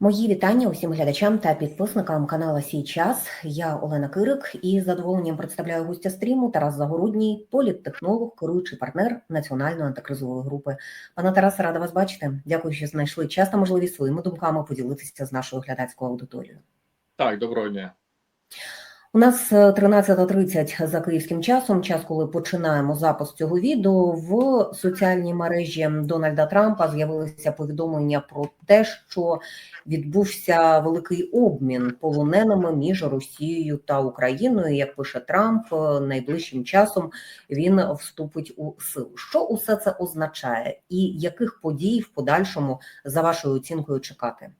Мої вітання усім глядачам та підписникам канала Сій час. Я Олена Кирик і з задоволенням представляю гостя стріму Тарас Загородній, політтехнолог, керуючий партнер національної антикризової групи. Пане Тарасе, рада вас бачити. Дякую, що знайшли час та можливість своїми думками поділитися з нашою глядацькою аудиторією. Так, доброго дня. У нас е, 13.30 за київським часом, час, коли починаємо запис цього відео. В соціальній мережі Дональда Трампа з'явилися повідомлення про те, що відбувся великий обмін полоненими між Росією та Україною. Як пише Трамп, е, найближчим часом він вступить у силу. Що усе це означає, і яких подій в подальшому за вашою оцінкою чекати?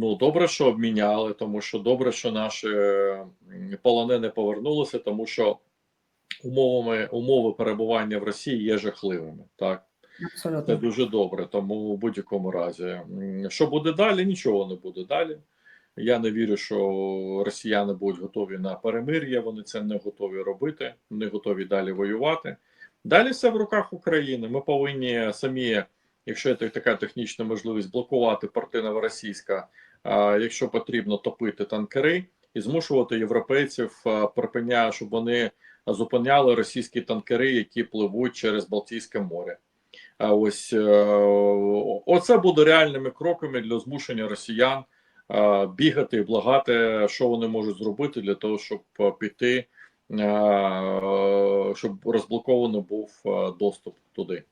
Ну, добре, що обміняли, тому що добре, що наші м, полонени повернулися, тому що умовами умови перебування в Росії є жахливими. Так, це дуже добре. Тому у будь-якому разі, що буде далі, нічого не буде далі. Я не вірю, що росіяни будуть готові на перемир'я. Вони це не готові робити, не готові далі воювати. Далі все в руках України. Ми повинні самі, якщо є така технічна можливість, блокувати порти Новоросійська, а якщо потрібно топити танкери і змушувати європейців а, припиня, щоб вони зупиняли російські танкери, які пливуть через Балтійське море. А ось е, оце буде реальними кроками для змушення росіян бігати і благати, що вони можуть зробити для того, щоб піти, щоб розблоковано був доступ туди.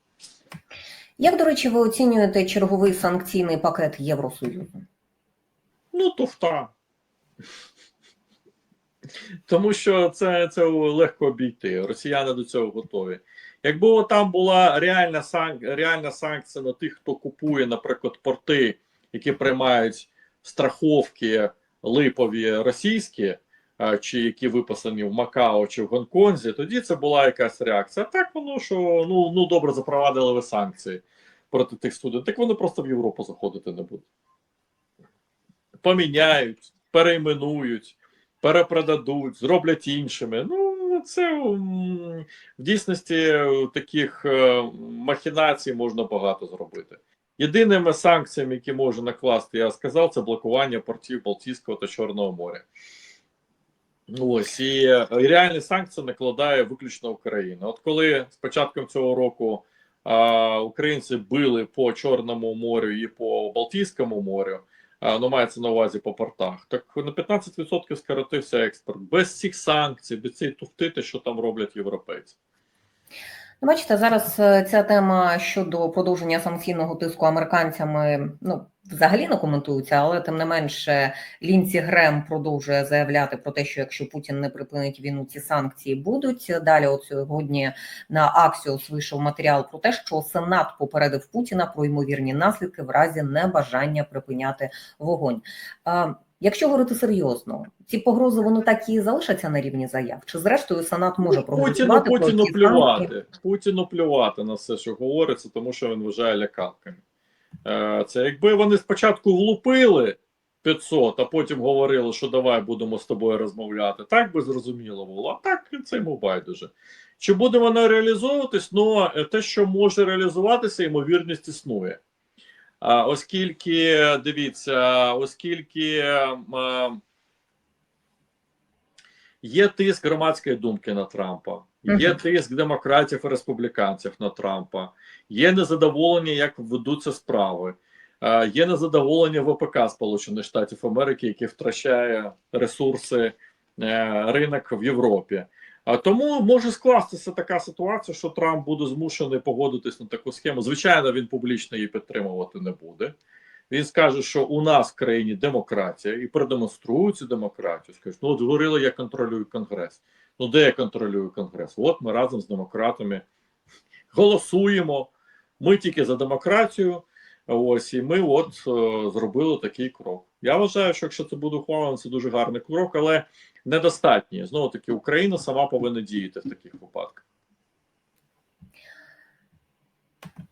Як, до речі, ви оцінюєте черговий санкційний пакет Євросоюзу? Ну, туфта. Тому що це, це легко обійти. Росіяни до цього готові. Якби там була реальна санк... реальна санкція на тих, хто купує, наприклад, порти, які приймають страховки липові російські, чи які виписані в Макао чи в Гонконзі, тоді це була якась реакція. Так воно що ну, ну добре запровадили ви санкції проти тих студентів, так вони просто в Європу заходити не будуть. Поміняють, перейменують, перепродадуть, зроблять іншими. Ну, це в дійсності е, таких е, махінацій можна багато зробити. Єдиними санкціями, які може накласти, я сказав, це блокування портів Балтійського та Чорного моря. Ось і е, реальні санкції накладає виключно Україна. От коли з початком цього року а, українці били по Чорному морю і по Балтійському морю, ну мається на увазі по портах, так на 15% скоротився експорт без цих санкцій, без цієї туфтити, що там роблять європейці. Ну, Бачите, зараз е, ця тема щодо продовження санкційного тиску американцями ну взагалі не коментується, але тим не менше Лінці Грем продовжує заявляти про те, що якщо Путін не припинить війну, ці санкції будуть. Далі, от сьогодні на Аксіос вийшов матеріал про те, що Сенат попередив Путіна про ймовірні наслідки в разі небажання припиняти вогонь. А, Якщо говорити серйозно, ці погрози вони так і залишаться на рівні заяв? Чи зрештою Сенат може Ну, Путіну, проголосувати про Путіну ці плювати. Путіну плювати на все, що говориться, тому що він вважає лякалками. Е, Це якби вони спочатку влупили 500, а потім говорили, що давай будемо з тобою розмовляти. Так би зрозуміло було. А так це йому байдуже. Чи буде воно реалізовуватись? Ну, е, те, що може реалізуватися, ймовірність існує. Оскільки, дивіться, оскільки е, є тиск громадської думки на Трампа, є тиск демократів і республіканців на Трампа, є незадоволення, як ведуться справи, е, є незадоволення ВПК Сполучених Штатів Америки, яке втрачає ресурси е, ринок в Європі. А тому може скластися така ситуація, що Трамп буде змушений погодитись на таку схему. Звичайно, він публічно її підтримувати не буде. Він скаже, що у нас в країні демократія і продемонструє цю демократію. Скаже, ну от говорили, я контролюю конгрес. Ну де я контролюю конгрес? От ми разом з демократами голосуємо. Ми тільки за демократію. Ось і ми от е, зробили такий крок. Я вважаю, що якщо це буде ухвалено, це дуже гарний крок, але недостатній. Знову таки, Україна сама повинна діяти в таких випадках.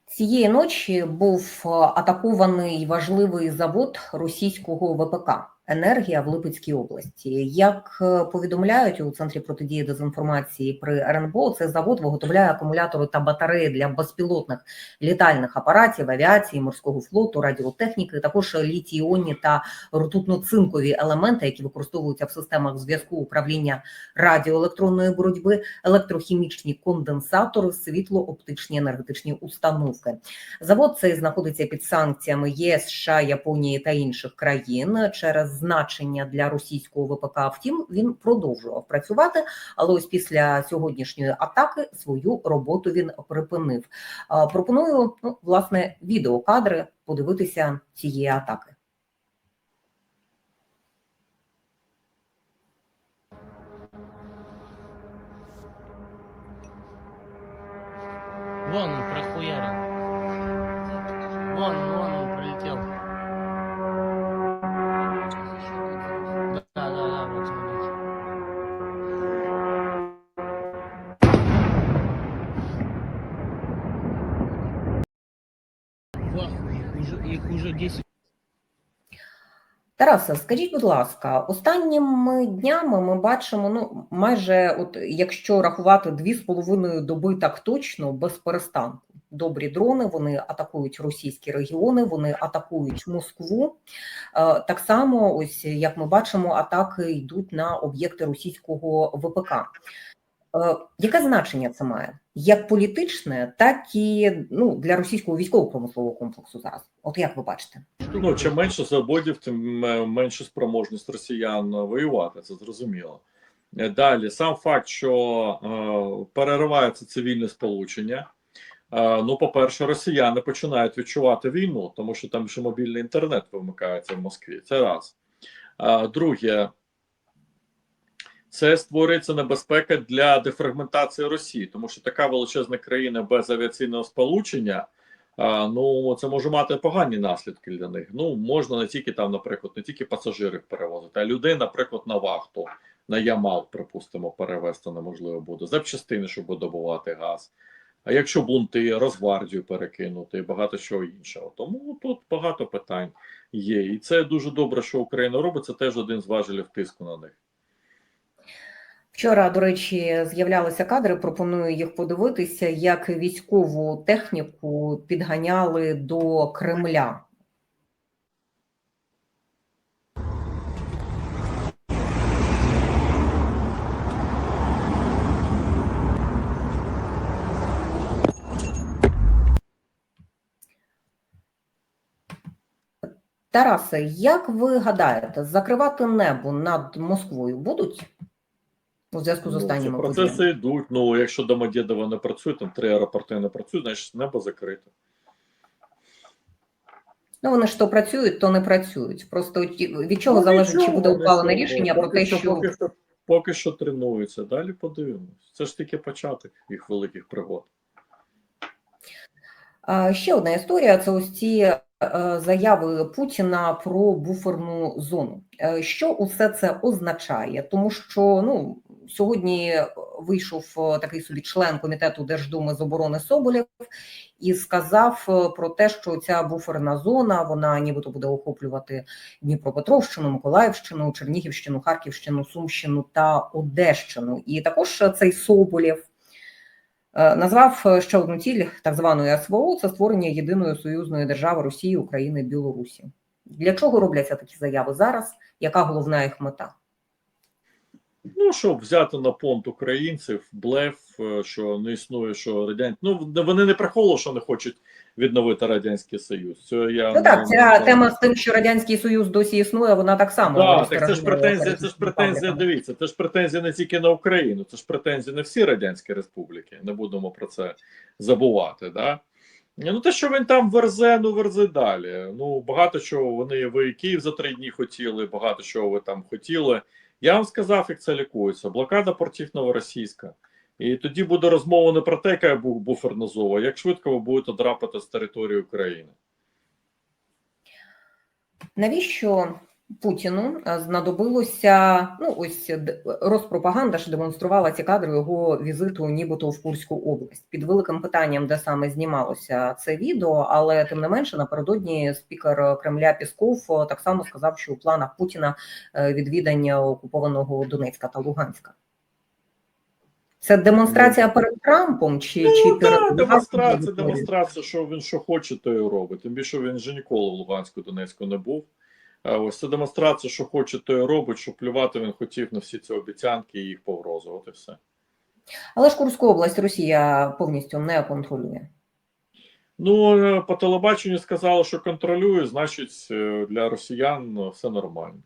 Цієї ночі був е, атакований важливий завод російського ВПК. Енергія в Липецькій області. Як е, повідомляють у центрі протидії дезінформації при РНБО, цей завод виготовляє акумулятори та батареї для безпілотних літальних апаратів, авіації, морського флоту, радіотехніки, також літій-іонні та ртутно-цинкові елементи, які використовуються в системах зв'язку управління радіоелектронної боротьби, електрохімічні конденсатори, світло-оптичні енергетичні установки. Завод цей знаходиться під санкціями ЄС, США, Японії та інших країн через значення для російського ВПК. Втім, він продовжував працювати, але ось після сьогоднішньої атаки свою роботу він припинив. Пропоную ну, власне відеокадри подивитися цієї атаки. Вон уже, их уже 10 Тарасе, скажіть, будь ласка, останніми днями ми бачимо, ну майже, от якщо рахувати дві з половиною доби так точно, без перестанку. Добрі дрони, вони атакують російські регіони, вони атакують Москву. Е, Так само, ось як ми бачимо, атаки йдуть на об'єкти російського ВПК. Е, Яке значення це має? Як політичне, так і ну, для російського військово-промислового комплексу зараз. От як ви бачите? Ну, чим менше заводів, тим е, менше спроможність росіян воювати, це зрозуміло. Е, Далі, сам факт, що е, переривається цивільне сполучення. Е, ну, по-перше, росіяни починають відчувати війну, тому що там ще мобільний інтернет вимикається в Москві. Це раз. Е, друге, це створюється небезпека для дефрагментації Росії, тому що така величезна країна без авіаційного сполучення. Ну це може мати погані наслідки для них. Ну можна не тільки там, наприклад, не тільки пасажирів перевозити, а людей, наприклад, на вахту, на Ямал, припустимо, перевезти неможливо буде, запчастини, щоб видобувати газ. А якщо бунти, Росгвардію перекинути багато чого іншого. Тому тут багато питань є. І це дуже добре, що Україна робить. Це теж один з важелів тиску на них. Вчора, до речі, з'являлися кадри. Пропоную їх подивитися, як військову техніку підганяли до Кремля. Тарасе, як ви гадаєте, закривати небо над Москвою будуть у зв'язку з Ну, ці процеси подіями? йдуть. Ну, якщо Домодєдово не працює, там три аеропорти не працюють, значить небо закрите. Ну, вони ж то працюють, то не працюють. Просто від чого Ну, залежить, чи буде ухвалене що, рішення про поки те, що поки що, поки що тренуються. Далі подивимось. Це ж тільки початок їх великих пригод. А, ще одна історія це ось ці заяви Путіна про буферну зону. Е, Що усе це означає? Тому що ну сьогодні вийшов е, такий собі член комітету Держдуми з оборони Соболєв і сказав е, про те, що ця буферна зона вона нібито буде охоплювати Дніпропетровщину, Миколаївщину, Чернігівщину, Харківщину, Сумщину та Одещину. І також цей Соболєв Е, Назвав е, ще одну ціль так званої СВО це створення єдиної союзної держави Росії, України, Білорусі. Для чого робляться такі заяви зараз? Яка головна їх мета? Ну, щоб взяти на понт українців, блеф, е, що не існує, що радян... Ну, вони не приховували, що не хочуть відновити Радянський Союз. Це я Ну так, ця не- тема з тим, що радянський союз досі існує, вона так само Так, так це ж претензія, це ж претензія, дивіться, це ж претензія не тільки на Україну, це ж претензії на всі радянські республіки. Не будемо про це забувати. Да? Ну, те, що він там верзе, ну верзе далі. Ну, багато чого вони ви Київ за три дні хотіли, багато чого ви там хотіли. Я вам сказав, як це лікується. Блокада портів новоросійська. І тоді буде розмова не про те, яка був буферна зова, як швидко ви будете драпати з території України. Навіщо Путіну е, знадобилося ну ось д- Роспропаганда ж демонструвала ці кадри його візиту, нібито в Курську область. Під великим питанням, де саме знімалося це відео, але тим не менше напередодні спікер Кремля Пісков е, так само сказав, що у планах Путіна е, відвідання окупованого Донецька та Луганська. Це демонстрація перед Трампом чи, чи Ну, перед так, демонстрація, демонстрація, що він що хоче, то і робить. Тим більше він вже ніколи в Луганську Донецьку не був. А ось це демонстрація, що хоче, то і робить, що плювати він хотів на всі ці обіцянки і їх і все. Але ж Курську область Росія повністю не контролює. Ну, е, по телебаченню сказали, що контролює, значить, е, для росіян е, все нормально.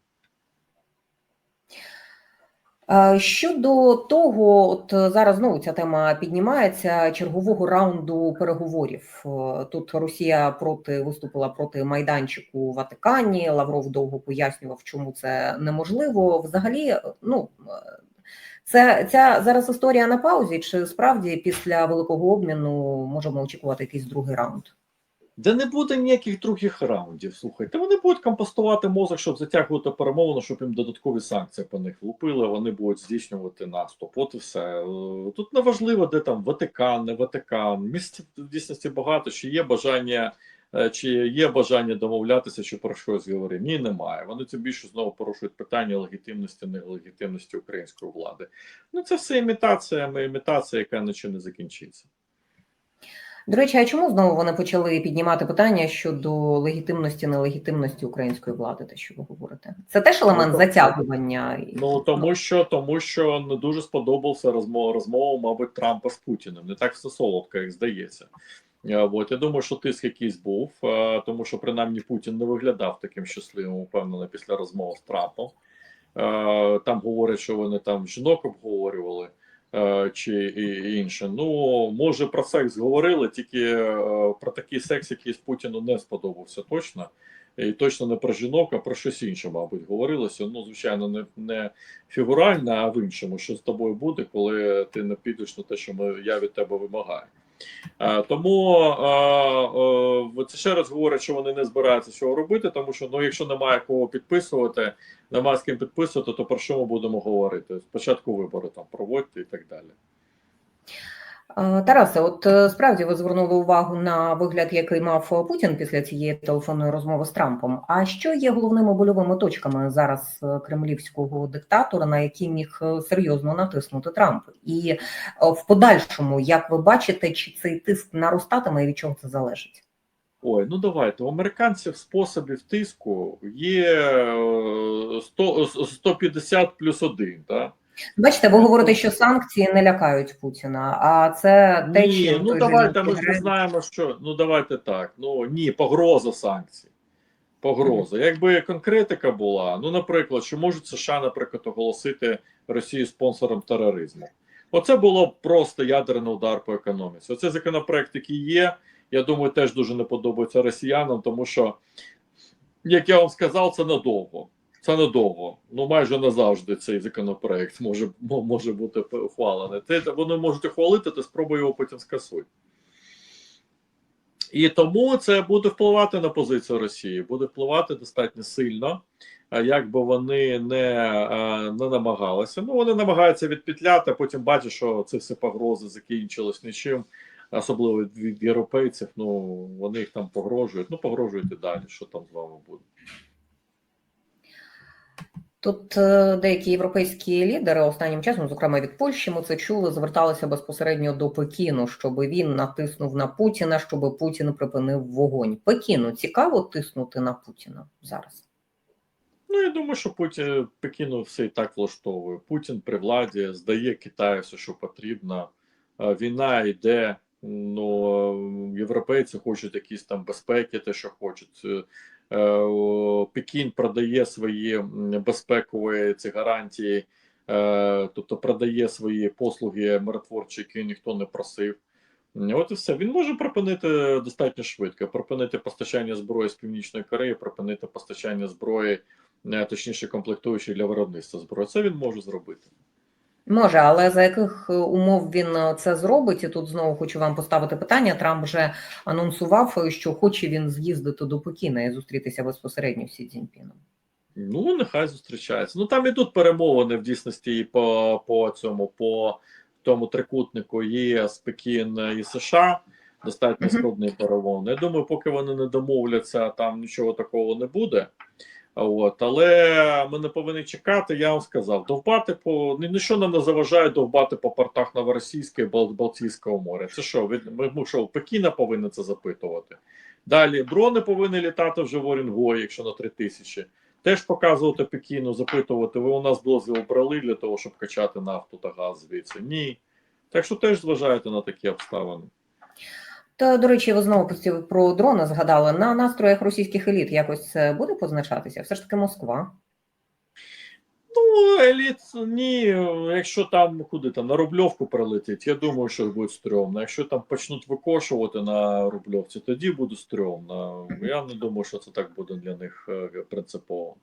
Е, Щодо того, от е, зараз знову ця тема піднімається чергового раунду переговорів. Е, Тут Росія проти виступила проти майданчику у Ватикані. Лавров довго пояснював, чому це неможливо. Взагалі, ну це ця зараз історія на паузі. Чи справді після великого обміну можемо очікувати якийсь другий раунд? Де не буде ніяких других раундів. Слухайте, вони будуть компостувати мозок, щоб затягувати перемовину, щоб їм додаткові санкції по них влупили. Вони будуть здійснювати наступ. От і все. Е, Тут не важливо, де там Ватикан, не Ватикан. Місць в дійсності багато. Чи є бажання, е, чи є бажання домовлятися, чи про щось говорити? Ні, немає. Вони тим більше знову порушують питання легітимності, нелегітимності української влади. Ну це все імітація, імітація, яка нічим не закінчиться. До речі, а чому знову вони почали піднімати питання щодо легітимності, нелегітимності української влади? Те, що ви говорите, це теж елемент Ну, затягування. Ну тому що тому що не дуже сподобався розмова розмова, мабуть, Трампа з Путіним. Не так все солодко, як здається. Е, От я думаю, що тиск якийсь був, е, тому що принаймні Путін не виглядав таким щасливим, упевнено, після розмови з Трампом. Е, Там говорять, що вони там жінок обговорювали. Е, Чи інше. Ну може про секс говорили, тільки е, про такий секс, який Путіну не сподобався точно і точно не про жінок, а про щось інше, мабуть, говорилося. Ну, звичайно, не, не фігурально, а в іншому, що з тобою буде, коли ти не підеш на те, що ми, я від тебе вимагаю. А, тому а, а, це ще раз говорять, що вони не збираються цього робити, тому що ну, якщо немає кого підписувати, немає з ким підписувати, то про що ми будемо говорити? Спочатку вибори там проводьте і так далі. Е, Тарасе, от е, справді ви звернули увагу на вигляд, який мав Путін після цієї телефонної розмови з Трампом. А що є головними больовими точками зараз е, кремлівського диктатора, на які міг е, серйозно натиснути Трамп? І е, в подальшому, як ви бачите, чи цей тиск наростатиме і від чого це залежить? Ой, ну давайте. У американців способів тиску є е, 100, 150 плюс один, так? Бачите, ви говорите, що санкції не лякають Путіна, а це те, Ні, чим ну давайте ми ж знаємо, що ну давайте так. Ну ні, погроза санкцій. Погроза. Якби конкретика була, ну, наприклад, що можуть США, наприклад, оголосити Росію спонсором тероризму. Оце було б просто ядерний удар по економіці. Оце законопроект, який є, я думаю, теж дуже не подобається росіянам, тому що, як я вам сказав, це надовго. Це надовго. Ну майже назавжди цей законопроект може, може бути ухвалений. Те, вони можуть ухвалити, то спробуй його потім скасуй. І тому це буде впливати на позицію Росії, буде впливати достатньо сильно. Як би вони не, не намагалися. Ну, вони намагаються відпетляти, а потім бачать, що це все погрози закінчилось нічим, особливо від європейців. Ну, вони їх там погрожують. Ну, погрожують і далі, що там з вами буде. Тут е, деякі європейські лідери останнім часом, зокрема від Польщі, ми це чули, зверталися безпосередньо до Пекіну, щоб він натиснув на Путіна, щоб Путін припинив вогонь. Пекіну цікаво тиснути на Путіна зараз. Ну, я думаю, що Путін Пекіну все і так влаштовує. Путін при владі здає Китаю все, що потрібно. Е, Війна йде. Ну, європейці хочуть якісь там безпеки, те, що хочуть. Е, Пекін продає свої безпекові ці гарантії, е, тобто продає свої послуги миротворчі, які ніхто не просив. От і все. Він може припинити достатньо швидко. Припинити постачання зброї з Північної Кореї, припинити постачання зброї, е, точніше комплектуючі для виробництва зброї. Це він може зробити. Може, але за яких е, умов він е, це зробить? І тут знову хочу вам поставити питання. Трамп вже анонсував, е, що хоче він з'їздити до Пекіна і зустрітися безпосередньо з Сі Цзіньпіном. Ну, нехай зустрічається. Ну там ідуть перемовини в дійсності і по, по цьому, по тому трикутнику ЄС, Пекін і США. Достатньо Мгм. складні перемовини. Я думаю, поки вони не домовляться, там нічого такого не буде. От, але ми не повинні чекати, я вам сказав, довбати по ні- ніщо нам не заважає довбати по портах Новоросійського і Бал- Балтійського моря. Це що? Ми, ми що, Пекіна повинні це запитувати. Далі дрони повинні літати вже в Орінгої, якщо на 3 тисячі. Теж показувати Пекіну, запитувати, ви у нас дозвіл брали для того, щоб качати нафту та газ звідси. Ні. Так що теж зважайте на такі обставини. Та, до речі, ви знову про дрони згадали. На настроях російських еліт якось це буде позначатися? Все ж таки Москва. Ну, еліт, ні, якщо там куди там на Рубльовку прилетить, я думаю, що буде стрьомно. Якщо там почнуть викошувати на Рубльовці, тоді буде стрьомно. Я не думаю, що це так буде для них е, принципово.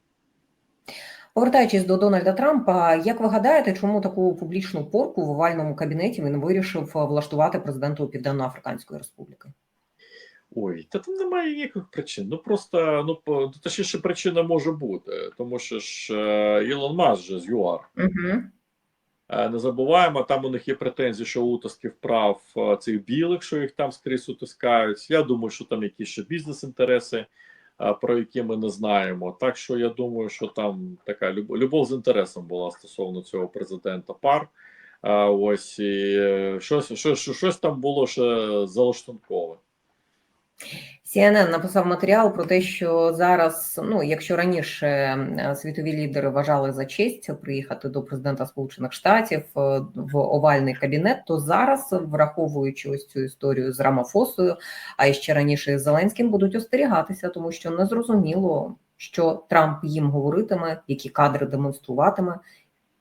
Повертаючись до Дональда Трампа, як ви гадаєте, чому таку публічну порку в овальному кабінеті він вирішив влаштувати президенту Південно-Африканської Республіки? Ой, та там немає ніяких причин. Ну просто ну точніше причина може бути, тому що ж е, Ілон Маск же з ЮАР. Угу. Е, Не забуваємо, там у них є претензії, що утисків прав е, цих білих, що їх там скрізь утискають. Я думаю, що там якісь ще бізнес-інтереси, е, про які ми не знаємо. Так що я думаю, що там така любов з інтересом була стосовно цього президента пар. Е, Ось і е, щось, щось, щось там було ще залаштункове. CNN написав матеріал про те, що зараз, ну якщо раніше світові лідери вважали за честь приїхати до президента Сполучених Штатів е, в овальний кабінет, то зараз, враховуючи ось цю історію з Рамафосою, а ще раніше з Зеленським, будуть остерігатися, тому що не зрозуміло, що Трамп їм говоритиме, які кадри демонструватиме.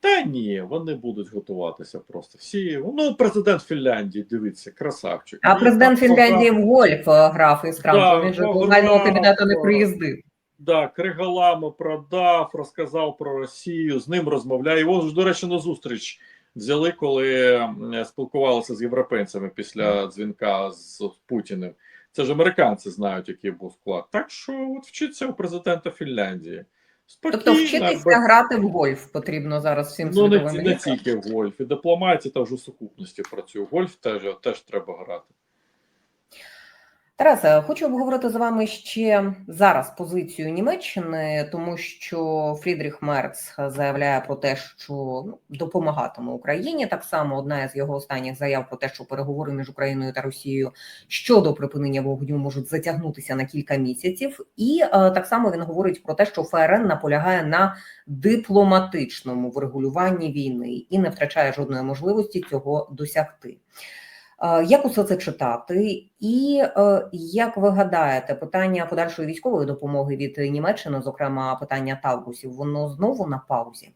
Та ні, вони будуть готуватися просто. Всі, ну, президент Фінляндії, дивіться, красавчик. А президент там Фінляндії в гольф е, грав із Трампом. Да, Він же до грав, кабінету не приїздив. Да, криголами продав, розказав про Росію, з ним розмовляє. Його ж, до речі, на зустріч взяли, коли спілкувалися з європейцями після дзвінка з Путіним. Це ж американці знають, який був склад. Так що от вчиться у президента Фінляндії. Спокійно, Тобто вчитися без- грати в гольф потрібно зараз всім ну, не, світовим не елітам. тільки в гольф, і дипломатія та вже сукупності працює. Гольф теж, теж треба грати. Тарасе, хочу обговорити з вами ще зараз позицію Німеччини, тому що Фрідріх Мерц заявляє про те, що ну, допомагатиме Україні. Так само одна з його останніх заяв про те, що переговори між Україною та Росією щодо припинення вогню можуть затягнутися на кілька місяців. І е, так само він говорить про те, що ФРН наполягає на дипломатичному врегулюванні війни і не втрачає жодної можливості цього досягти. Е, Як усе це читати, і е, як ви гадаєте, питання подальшої військової допомоги від Німеччини, зокрема питання Таурусів, воно знову на паузі?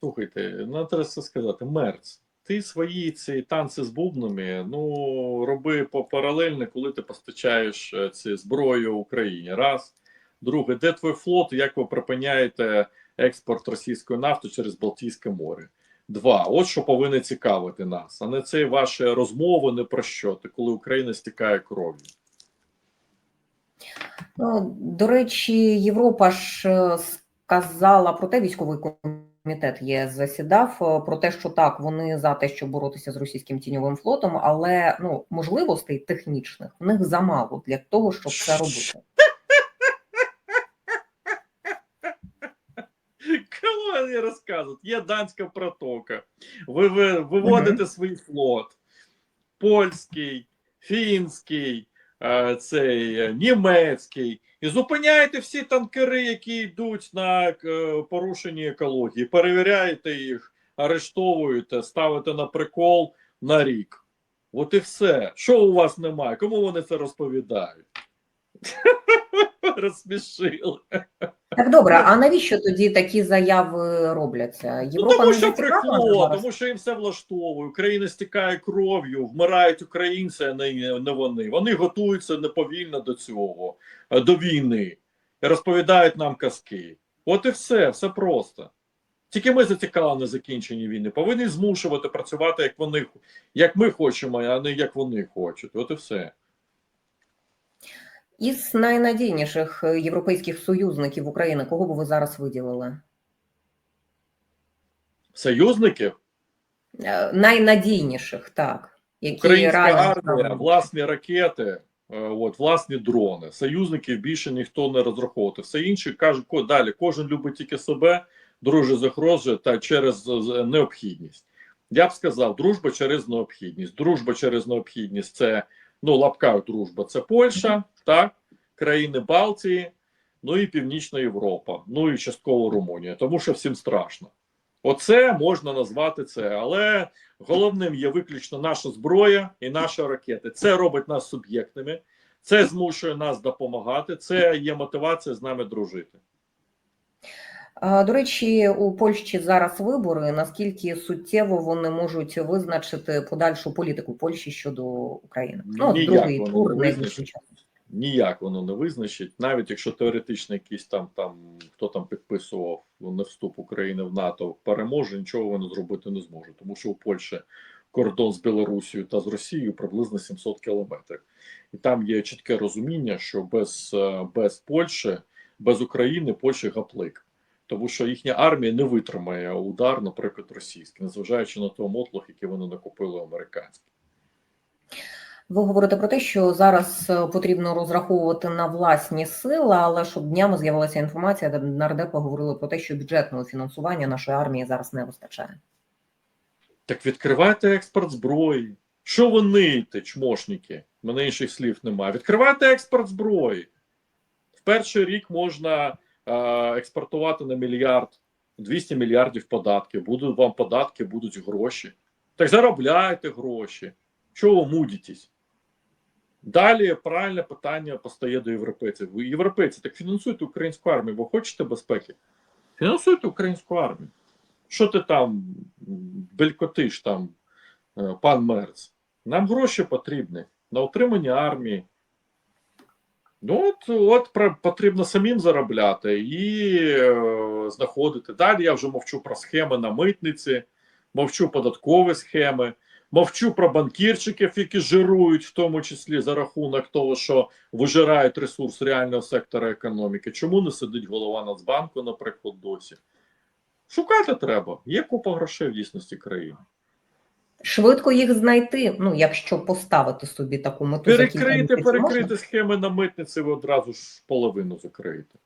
Слухайте, ну треба це сказати, Мерц. Ти свої ці танці з бубнами, ну роби по паралельно, коли ти постачаєш е, ці зброю Україні. Раз. Друге, де твій флот, як ви припиняєте експорт російської нафти через Балтійське море? Два. От що повинно цікавити нас, а не це ваші розмови не про що, ти коли Україна стікає кров'ю. Ну, до речі, Європа ж е, сказала про те, військовий комітет ЄС засідав е, про те, що так, вони за те, щоб боротися з російським тіньовим флотом, але ну можливостей технічних в них замало для того, щоб це робити. Кому вони розказують? Є данська протока. Ви, ви виводите свій флот. Польський, фінський, е, цей, е, німецький. І зупиняєте всі танкери, які йдуть на е, порушення екології. Перевіряєте їх, арештовуєте, ставите на прикол на рік. От і все. Що у вас немає? Кому вони це розповідають? Розсмішили. Так добре, а навіщо тоді такі заяви робляться? Ну, тому не що зацікавлена прикол, зараз? тому що їм все влаштовує. Україна стікає кров'ю, вмирають українці, а не, не вони. Вони готуються неповільно до цього, е, до війни. Розповідають нам казки. От і все, все просто. Тільки ми зацікавлені на закінченні війни. Повинні змушувати працювати, як вони як ми хочемо, а не як вони хочуть. От і все. Із найнадійніших європейських союзників України, кого б ви зараз виділили? Союзники, Е, Найнадійніших, так. Які українська армія, справді. власні ракети, е, от, власні дрони. Союзників більше ніхто не розраховувати. Все інше каже, ко- далі кожен любить тільки себе, друже загрожує та через необхідність. Я б сказав, дружба через необхідність. Дружба через необхідність це ну лапках дружба. Це Польща, так, країни Балтії, ну і Північна Європа, ну і частково Румунія, тому що всім страшно. Оце можна назвати це, але головним є виключно наша зброя і наші ракети. Це робить нас суб'єктними, це змушує нас допомагати. Це є мотивація з нами дружити. До речі, у Польщі зараз вибори. Наскільки суттєво вони можуть визначити подальшу політику Польщі щодо України? Ну, Ніяк другий тур не найближчим часом. Ніяк воно не визначить, навіть якщо теоретично якийсь там там хто там підписував на вступ України в НАТО переможе, нічого вони зробити не зможуть, тому що у Польщі кордон з Білорусією та з Росією приблизно 700 кілометрів, і там є чітке розуміння, що без, е, без Польщі, без України Польща гаплик. Тому що їхня армія не витримає удар, наприклад, російський, незважаючи на той мотлох, який вони накопили американський. Ви говорите про те, що зараз е, потрібно розраховувати на власні сили, але щоб днями з'явилася інформація, де нардепи говорили про те, що бюджетного фінансування нашої армії зараз не вистачає. Так відкривайте експорт зброї. Що ви ниєте, чмошники? У мене інших слів немає. Відкривайте експорт зброї. В перший рік можна е, експортувати на мільярд, 200 мільярдів податків. Будуть вам податки, будуть гроші. Так заробляйте гроші. Чого ви мудитесь? Далі правильне питання постає до європейців. Ви європейці, так фінансуйте українську армію. Ви хочете безпеки? Фінансуйте українську армію. Що ти там белькотиш там, е, пан Мерц? Нам гроші потрібні на утримання армії. Ну, от, от потрібно самим заробляти і е, знаходити. Далі я вже мовчу про схеми на митниці, мовчу податкові схеми, мовчу про банкірчиків, які жирують, в тому числі за рахунок того, що вижирають ресурс реального сектора економіки. Чому не сидить голова Нацбанку, наприклад, досі? Шукати треба. Є купа грошей в дійсності країни. Швидко їх знайти, ну якщо поставити собі таку мету. Перекрийте, місяців можна? схеми на митниці, ви одразу ж половину закриєте.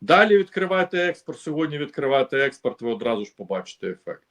Далі відкривайте експорт. Сьогодні відкривайте експорт, ви одразу ж побачите ефект.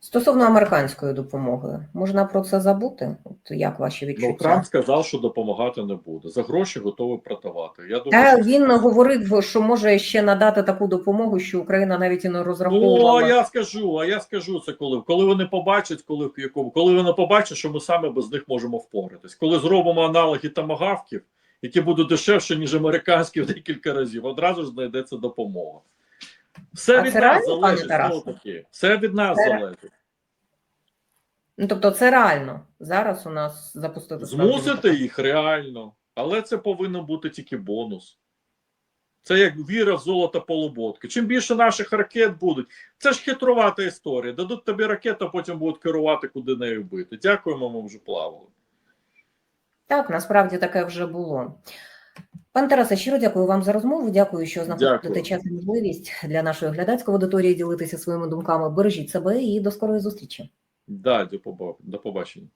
Стосовно американської допомоги, можна про це забути? От як ваші Ну. Трамп сказав, що допомагати не буде. За гроші готовий продавати. Я думаю, Та що... він говорив, що може ще надати таку допомогу, що Україна навіть і не Ну, а я скажу, а я скажу це коли. Коли вони побачать, коли в якому, коли вони побачать, що ми саме без них можемо впоратись. Коли зробимо аналоги тамагавків, які будуть дешевше, ніж американські в декілька разів, одразу ж знайдеться допомога. Все А від це нас реально, пане залежить Тарасе? знову таки. Все від нас Це- залежить. Ну тобто, це реально зараз у нас запустити справді Змусити їх реально, але це повинен бути тільки бонус. Це як віра в золото полуботки. Чим більше наших ракет будуть, це ж хитрувата історія. Дадуть тобі ракету, а потім будуть керувати, куди нею бити. Дякуємо, ми вже плавали. Так, насправді таке вже було. Пане Тарасе, щиро дякую вам за розмову. Дякую, що знаходите час і можливість для нашої глядацької аудиторії ділитися своїми думками. Бережіть себе і до скорої зустрічі. Да, до побачення.